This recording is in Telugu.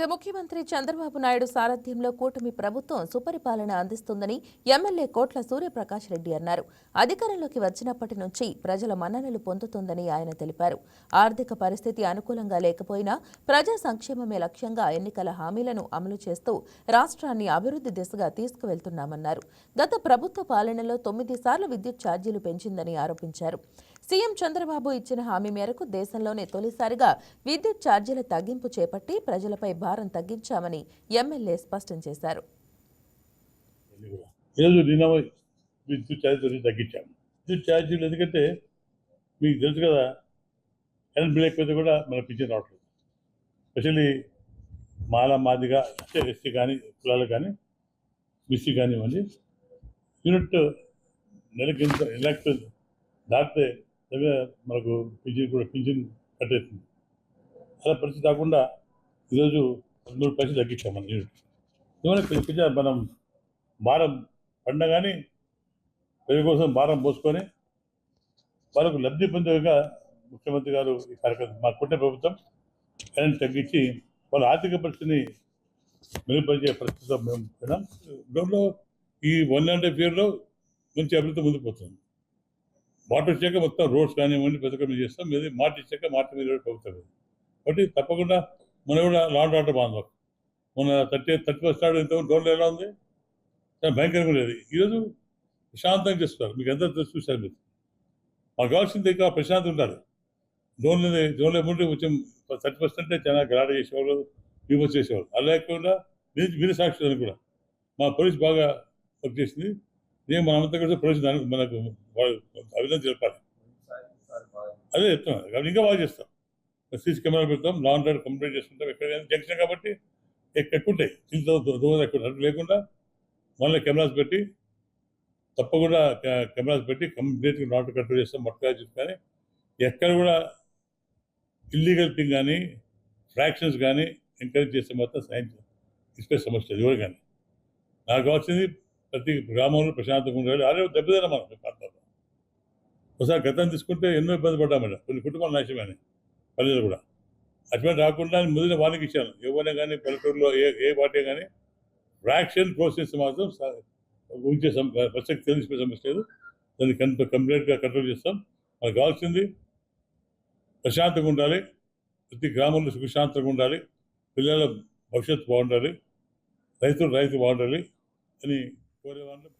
ఇక ముఖ్యమంత్రి చంద్రబాబు నాయుడు సారథ్యంలో కూటమి ప్రభుత్వం సుపరిపాలన అందిస్తుందని ఎమ్మెల్యే కోట్ల సూర్యప్రకాష్ రెడ్డి అన్నారు. అధికారంలోకి వచ్చినప్పటి నుంచి ప్రజల మన్ననలు పొందుతుందని ఆయన తెలిపారు. ఆర్థిక పరిస్థితి అనుకూలంగా లేకపోయినా ప్రజా సంక్షేమమే లక్ష్యంగా ఎన్నికల హామీలను అమలు చేస్తూ రాష్ట్రాన్ని అభివృద్ధి దిశగా తీసుకువెళ్తున్నామన్నారు. గత ప్రభుత్వ పాలనలో తొమ్మిది సార్లు విద్యుత్ ఛార్జీలు పెంచిందని ఆరోపించారు. సీఎం చంద్రబాబు ఇచ్చిన హామీ మేరకు దేశంలోనే తొలిసారిగా విద్యుత్ ఛార్జీల తగ్గింపు చేపట్టి ప్రజలపై భారం తగ్గించామని ఎమ్మెల్యే స్పష్టం చేశారు. ఈరోజు నిన్న విద్యుత్ ఛార్జీలు తగ్గించాము విద్యుత్ ఛార్జీలు ఎందుకంటే మీకు తెలుసు కదా కరెంట్ బిల్ అయిపోతే కూడా మన పింఛన్ రావట్లేదు. స్పెషల్లీ మాల మాదిగా అంటే ఎస్సీ కానీ కులాలు కానీ బీసీ కానివ్వండి యూనిట్ నెలకి ఇంత నెలకు దాటితే మనకు పింఛన్ కూడా పింఛన్ కట్టేస్తుంది అలా పరిస్థితి కాకుండా ఈరోజు పదమూడు పైసలు తగ్గించాం మన యూనిట్ మనం భారం పండగానే ప్రజల కోసం భారం పోసుకొని వాళ్ళకు లబ్ధి పొందేవిగా ముఖ్యమంత్రి గారు ఈ కార్యక్రమం మా కుటుంబ ప్రభుత్వం కరెంట్ తగ్గించి వాళ్ళ ఆర్థిక పరిస్థితిని మెరుగుపరిచే పరిస్థితిలో మేము పోయినాం ఈ వన్ అండ్ హాఫ్ ఇయర్లో మంచి అభివృద్ధి ముందుకు పోతుంది. వాటర్ వచ్చాక మొత్తం రోడ్స్ కానివ్వండి ప్రతి చేస్తాం. మీద మాట ఇచ్చాక మాట మీద కూడా ప్రభుత్వం కాబట్టి తప్పకుండా మన కూడా లాండ్ ఆర్డర్ బాగుంది. మన థర్టీ థర్టీ ఫస్ట్ స్టార్ట్ ఎంత డోర్లు ఎలా ఉంది? చాలా భయంకరంగా లేదు ఈరోజు ప్రశాంతంగా చేస్తారు మీకు ఎంత చూశారు మీరు. మాకు కావాల్సింది ఇంకా ప్రశాంతంగా ఉండాలి. డోన్లు డోన్లు ఏముంటే కొంచెం థర్టీ అంటే చాలా గ్రాడ చేసేవాళ్ళు విమర్శ చేసేవాళ్ళు. అలా లేకుండా మీరు సాక్షి కూడా. మా పోలీస్ బాగా వర్క్ చేసింది. నేను మనంతా కూడా పోలీసు దానికి మనకు వాళ్ళు అభినందన చెప్పాలి. అదే చెప్తున్నాను కాబట్టి ఇంకా బాగా చేస్తాం. సీసీ కెమెరా పెడతాం లాంగ్ డ్రైవ్ కంప్లీట్ చేసుకుంటాం ఎక్కడ జంక్షన్ కాబట్టి ఎక్- ఎక్కువ ఉంటాయి దూరం ఎక్కువ లేకుండా మళ్ళీ కెమెరాస్ పెట్టి తప్పకుండా కెమెరాస్ పెట్టి కంప్లీట్గా నాట్ కంట్రోల్ చేస్తాం మొట్టగా చూసుకొని. ఎక్కడ కూడా ఇల్లీగల్ థింగ్ కానీ ఫ్రాక్షన్స్ కానీ ఎంకరేజ్ చేస్తే మాత్రం సైన్స్ ఇసుక సమస్య ఎవరు కానీ. నాకు కావాల్సింది ప్రతి గ్రామంలో ప్రశాంతంగా ఉండాలి అదే దెబ్బతిన మనం ప్రాంతాల్లో ఒకసారి గతం తీసుకుంటే ఎన్నో ఇబ్బంది పడ్డామట కొన్ని కుటుంబాలు నాశనమైనాయి పల్లెలు కూడా. అటువంటి రాకుండా ముందు వాళ్ళకి ఇచ్చాను. ఎవరైనా కానీ పల్లెటూరులో ఏ ఏ పార్టీ కానీ ఫ్రాక్షన్ ప్రోసెస్ మాత్రం ఉంచే ప్రసక్తి తెలిసిపోయే సమస్య లేదు. దాన్ని కం కంప్లీట్గా కంట్రోల్ చేస్తాం. మనకు కావాల్సింది ప్రశాంతంగా ఉండాలి. ప్రతి గ్రామంలో సుఖశాంతంగా ఉండాలి. పిల్లల భవిష్యత్తు బాగుండాలి. రైతులు రైతు బాగుండాలి అని What did London?